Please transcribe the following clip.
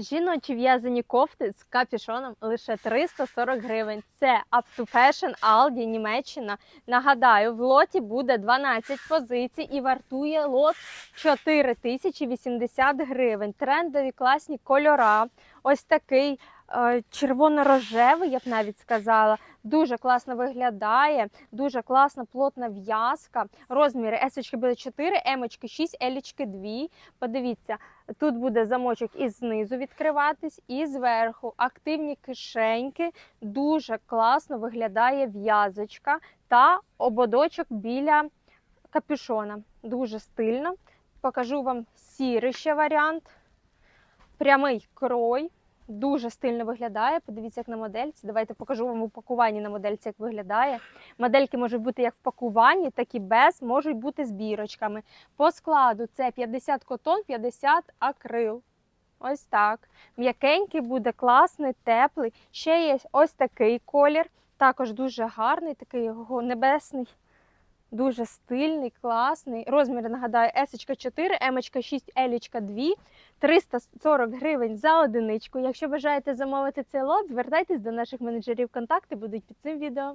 Жіночі в'язані кофти з капішоном лише 340 гривень. Це Up to Fashion Aldi, Німеччина. Нагадаю, в лоті буде 12 позицій і вартує лот 4080 гривень. Трендові класні кольора. Ось такий червоно-рожевий, я б навіть сказала. Дуже класно виглядає, дуже класна плотна в'язка. Розміри S буде 4, М 6, L 2. Подивіться, тут буде замочок і знизу відкриватись, і зверху. Активні кишеньки. Дуже класно виглядає в'язочка та ободочок біля капюшона. Дуже стильно. Покажу вам сірий ще варіант. Прямий крой. Дуже стильно виглядає. Подивіться, як на модельці. Давайте покажу вам упакуванні на модельці, як виглядає. Модельки можуть бути як в пакуванні, так і без, можуть бути з бірочками. По складу це 50 котон, 50 акрил. Ось так. М'якенький буде, класний, теплий. Ще є ось такий колір. Також дуже гарний, такий його небесний. Дуже стильний, класний. Розмір, нагадаю, S 4, m 6, L 2. 340 гривень за одиничку. Якщо бажаєте замовити цей лот, звертайтесь до наших менеджерів. Контакти будуть під цим відео.